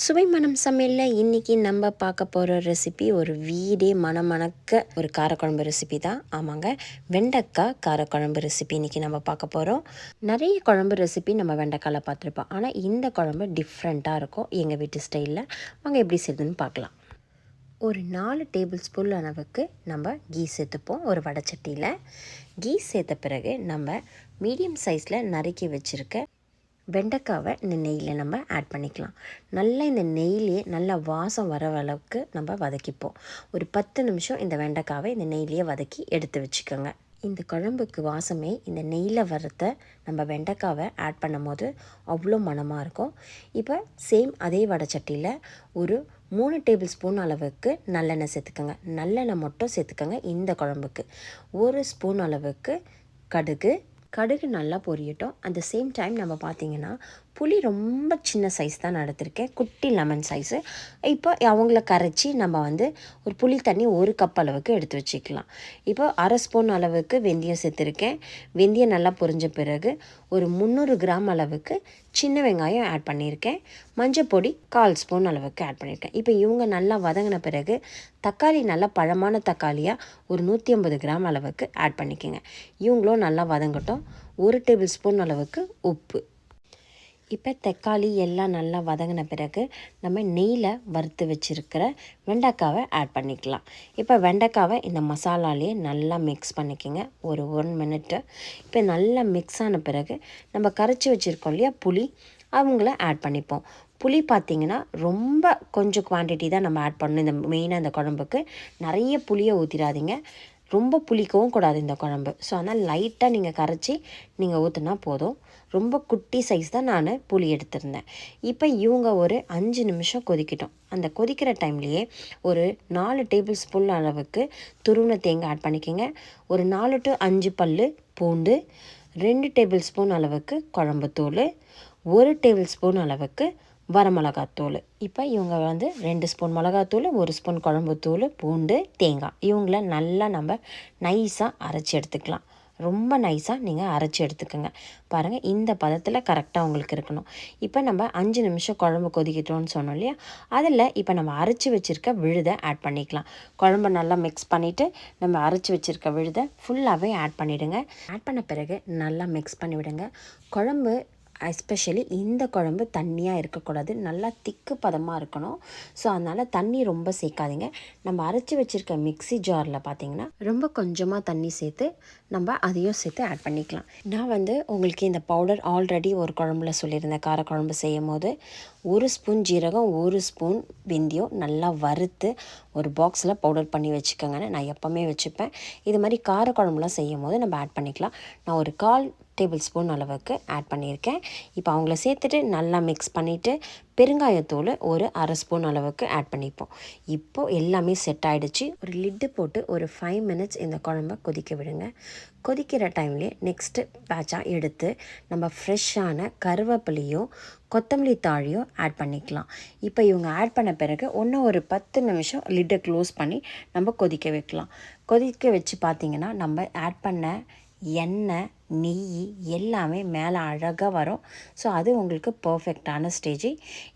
சுவை மனம் சமையலில் இன்றைக்கி நம்ம பார்க்க போகிற ரெசிபி ஒரு வீடே மணமணக்க ஒரு காரக்குழம்பு ரெசிபி தான். ஆமாங்க வெண்டைக்காய் காரக்குழம்பு ரெசிபி இன்றைக்கி நம்ம பார்க்க போகிறோம் நிறைய குழம்பு ரெசிபி நம்ம வெண்டைக்காயில் பார்த்துருப்போம். ஆனால் இந்த குழம்பு டிஃப்ரெண்ட்டாக இருக்கும் எங்கள் வீட்டு ஸ்டைலில் அவங்க எப்படி செய்யுதுன்னு பார்க்கலாம். ஒரு நாலு டேபிள் ஸ்பூன் அளவுக்கு நம்ம கீ சேர்த்துப்போம் ஒரு வடச்சட்டியில் கீ சேர்த்த பிறகு நம்ம மீடியம் சைஸில் நறுக்கி வச்சுருக்க வெண்டைக்காவை இந்த நெய்யில் நம்ம ஆட் பண்ணிக்கலாம். நல்லா இந்த நெய்லேயே நல்லா வாசம் வர அளவுக்கு நம்ம வதக்கிப்போம். ஒரு பத்து நிமிஷம் இந்த வெண்டைக்காவை இந்த நெய்லேயே வதக்கி எடுத்து வச்சுக்கோங்க. இந்த குழம்புக்கு வாசமே இந்த நெய்யில் வறுத்த நம்ம வெண்டைக்காவை ஆட் பண்ணும் போது அவ்வளோ மனமாக இருக்கும். இப்போ சேம் அதே வடைச்சட்டியில் ஒரு மூணு டேபிள் ஸ்பூன் அளவுக்கு நல்லெண்ணெய் சேர்த்துக்கோங்க. நல்லெண்ணெய் மட்டும் சேர்த்துக்கோங்க இந்த குழம்புக்கு. ஒரு ஸ்பூன் அளவுக்கு கடுகு கடுகு நல்லா பொரியட்டும். அந்த சேம் டைம் நம்ம பார்த்திங்கன்னா புளி ரொம்ப சின்ன சைஸ் தான் நான் எடுத்திருக்கேன். குட்டி லெமன் சைஸு இப்போ அவங்கள கரைச்சி நம்ம வந்து ஒரு புளி தண்ணி ஒரு கப் அளவுக்கு எடுத்து வச்சுக்கலாம். இப்போ அரை ஸ்பூன் அளவுக்கு வெந்தயம் சேர்த்துருக்கேன். வெந்தயம் நல்லா பொரிஞ்ச பிறகு ஒரு முந்நூறு கிராம் அளவுக்கு சின்ன வெங்காயம் ஆட் பண்ணியிருக்கேன். மஞ்சள் பொடி கால் ஸ்பூன் அளவுக்கு ஆட் பண்ணியிருக்கேன். இப்போ இவங்க நல்லா வதங்கின பிறகு தக்காளி நல்லா பழமான தக்காளியாக ஒரு நூற்றி ஐம்பது கிராம் அளவுக்கு ஆட் பண்ணிக்கோங்க. இவங்களும் நல்லா வதங்கட்டும். ஒரு டேபிள் ஸ்பூன் அளவுக்கு உப்பு. இப்போ தக்காளி எல்லாம் நல்லா வதங்கின பிறகு நம்ம நெய்யில் வறுத்து வச்சுருக்கிற வெண்டைக்காவை ஆட் பண்ணிக்கலாம். இப்போ வெண்டைக்காவை இந்த மசாலாலேயே நல்லா மிக்ஸ் பண்ணிக்கோங்க. ஒரு ஒன் மினிட்டு இப்போ நல்லா மிக்ஸ் ஆன பிறகு நம்ம கரைச்சி வச்சுருக்கோம் இல்லையா புளி அவங்கள ஆட் பண்ணிப்போம். புளி பார்த்திங்கன்னா ரொம்ப கொஞ்சம் குவான்டிட்டி தான் நம்ம ஆட் பண்ணணும். இந்த மெயினாக இந்த குழம்புக்கு. நிறைய புளியை ஊற்றிடாதீங்க ரொம்ப புளிக்கவும் கூடாது இந்த குழம்பு. ஸோ அதனால் லைட்டாக நீங்கள் கரைச்சி நீங்கள் ஊற்றுனா போதும். ரொம்ப குட்டி சைஸ் தான் நான் புளி எடுத்திருந்தேன். இப்போ இவங்க ஒரு அஞ்சு நிமிஷம் கொதிக்கட்டும். அந்த கொதிக்கிற டைம்லேயே ஒரு நாலு டேபிள் ஸ்பூன் அளவுக்கு துருவன தேங்காய் ஆட் பண்ணிக்கோங்க. ஒரு நாலு டு அஞ்சு பல் பூண்டு ரெண்டு டேபிள் ஸ்பூன் அளவுக்கு குழம்புத்தூள் ஒரு டேபிள் ஸ்பூன் அளவுக்கு வரமிளகாத்தூள். இப்போ இவங்க வந்து ரெண்டு ஸ்பூன் மிளகாத்தூள் ஒரு ஸ்பூன் குழம்புத்தூள் பூண்டு தேங்காய். இவங்கள நல்லா நம்ம நைஸாக அரைச்சி எடுத்துக்கலாம். ரொம்ப நைஸாக நீங்கள் அரைச்சி எடுத்துக்கோங்க. பாருங்கள் இந்த பதத்தில் கரெக்டாக உங்களுக்கு இருக்கணும். இப்போ நம்ம அஞ்சு நிமிஷம் குழம்பு கொதிக்கிட்டோம்னு சொன்னோம் இல்லையா? அதில் இப்போ நம்ம அரைச்சி வச்சுருக்க விழுதை ஆட் பண்ணிக்கலாம். குழம்பு நல்லா மிக்ஸ் பண்ணிவிட்டு நம்ம அரைச்சி வச்சுருக்க விழுதை ஃபுல்லாகவே ஆட் பண்ணிவிடுங்க ஆட் பண்ண பிறகு நல்லா மிக்ஸ் பண்ணிவிடுங்க. குழம்பு எஸ்பெஷலி இந்த குழம்பு தண்ணியாக இருக்கக்கூடாது. நல்லா திக்கு பதமாக இருக்கணும். ஸோ அதனால் தண்ணி ரொம்ப சேர்க்காதீங்க. நம்ம அரைச்சி வச்சுருக்க மிக்சி ஜாரில் பார்த்தீங்கன்னா ரொம்ப கொஞ்சமாக தண்ணி சேர்த்து நம்ம அதையும் சேர்த்து ஆட் பண்ணிக்கலாம். நான் வந்து உங்களுக்கு இந்த பவுடர் ஆல்ரெடி ஒரு குழம்புல சொல்லியிருந்தேன் காரக்குழம்பு செய்யும் போது ஒரு ஸ்பூன் ஜீரகம் ஒரு ஸ்பூன் வெந்தியம் நல்லா வறுத்து ஒரு பாக்ஸில் பவுடர் பண்ணி வச்சுக்கோங்கன்னு நான் எப்போவுமே வச்சுப்பேன். இது மாதிரி காரக்குழம்புலாம் செய்யும் போது நம்ம ஆட் பண்ணிக்கலாம். நான் ஒரு கால் டேபிள் ஸ்பூன் அளவுக்கு ஆட் பண்ணியிருக்கேன். இப்போ அவங்கள சேர்த்துட்டு நல்லா மிக்ஸ் பண்ணிவிட்டு பெருங்காயத்தூள் ஒரு அரை ஸ்பூன் அளவுக்கு ஆட் பண்ணிப்போம். இப்போது எல்லாமே செட் ஆகிடுச்சு ஒரு லிட்டு போட்டு ஒரு ஃபைவ் மினிட்ஸ் இந்த குழம்ப கொதிக்க விடுங்க. கொதிக்கிற டைம்லேயே நெக்ஸ்ட்டு பேட்சாக எடுத்து நம்ம ஃப்ரெஷ்ஷான கருவேப்பிலையும் கொத்தமல்லி தாழியும் ஆட் பண்ணிக்கலாம். இப்போ இவங்க ஆட் பண்ண பிறகு ஒன்று ஒரு பத்து நிமிஷம் லிட்டை க்ளோஸ் பண்ணி நம்ம கொதிக்க வைக்கலாம். கொதிக்க வச்சு பார்த்திங்கன்னா நம்ம ஆட் பண்ண எண்ணெய் நெய் எல்லாமே மேலே அழகாக வரும். ஸோ அது உங்களுக்கு பர்ஃபெக்டான ஸ்டேஜ்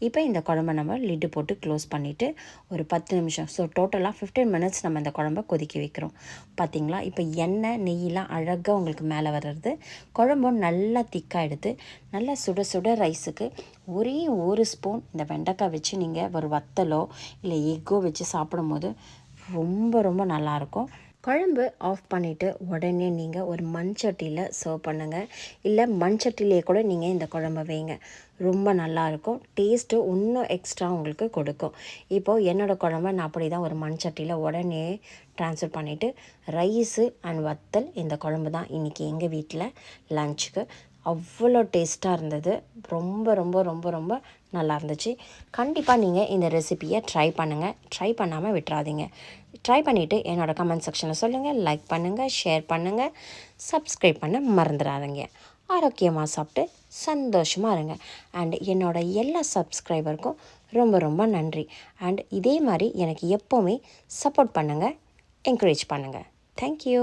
இப்போ இந்த குழம்ப நம்ம லிட்டு போட்டு க்ளோஸ் பண்ணிவிட்டு ஒரு பத்து நிமிஷம். ஸோ டோட்டலாக ஃபிஃப்டீன் மினிட்ஸ் நம்ம இந்த குழம்ப கொதிக்க வைக்கிறோம். பார்த்திங்களா? இப்போ எண்ணெய் நெய்யெலாம் அழகாக உங்களுக்கு மேலே வர்றது. குழம்பும் நல்லா திக்காக எடுத்து நல்லா சுட சுட ரைஸுக்கு ஒரே ஒரு ஸ்பூன் இந்த வெண்டைக்காய் வச்சு நீங்கள் ஒரு வத்தலோ இல்லை எக்கோ வச்சு சாப்பிடும்போது ரொம்ப ரொம்ப நல்லாயிருக்கும் குழம்பு ஆஃப் பண்ணிவிட்டு உடனே நீங்கள் ஒரு மண் சட்டியில் சர்வ் பண்ணுங்கள் இல்லை மண் சட்டிலே கூட நீங்கள் இந்த குழம்பு வைங்க. ரொம்ப நல்லாயிருக்கும் டேஸ்ட்டு இன்னும் எக்ஸ்ட்ரா உங்களுக்கு கொடுக்கும். இப்போது என்னோடய குழம்ப நான் அப்படி தான் ஒரு மண் சட்டியில் உடனே ட்ரான்ஸ்ஃபர் பண்ணிவிட்டு ரைஸு அண்ட் வத்தல் இந்த குழம்பு தான் இன்றைக்கி எங்கள் வீட்டில் லஞ்சுக்கு அவ்வளோ டேஸ்ட்டாக இருந்தது. ரொம்ப ரொம்ப ரொம்ப ரொம்ப நல்லா இருந்துச்சு. கண்டிப்பாக நீங்கள் இந்த ரெசிப்பியை ட்ரை பண்ணுங்கள் ட்ரை பண்ணாமல் விட்டுறாதீங்க. ட்ரை பண்ணிவிட்டு என்னோடய கமெண்ட் செக்ஷனில் சொல்லுங்கள் லைக் பண்ணுங்கள் ஷேர் பண்ணுங்கள் சப்ஸ்கிரைப் பண்ண மறந்துடாதீங்க. ஆரோக்கியமாக சாப்பிட்டு சந்தோஷமாக இருங்க. அண்ட் என்னோடய எல்லா சப்ஸ்கிரைபருக்கும் ரொம்ப ரொம்ப நன்றி. அண்ட் இதே மாதிரி எனக்கு எப்போவுமே சப்போர்ட் பண்ணுங்கள் என்கரேஜ் பண்ணுங்கள் தேங்க்யூ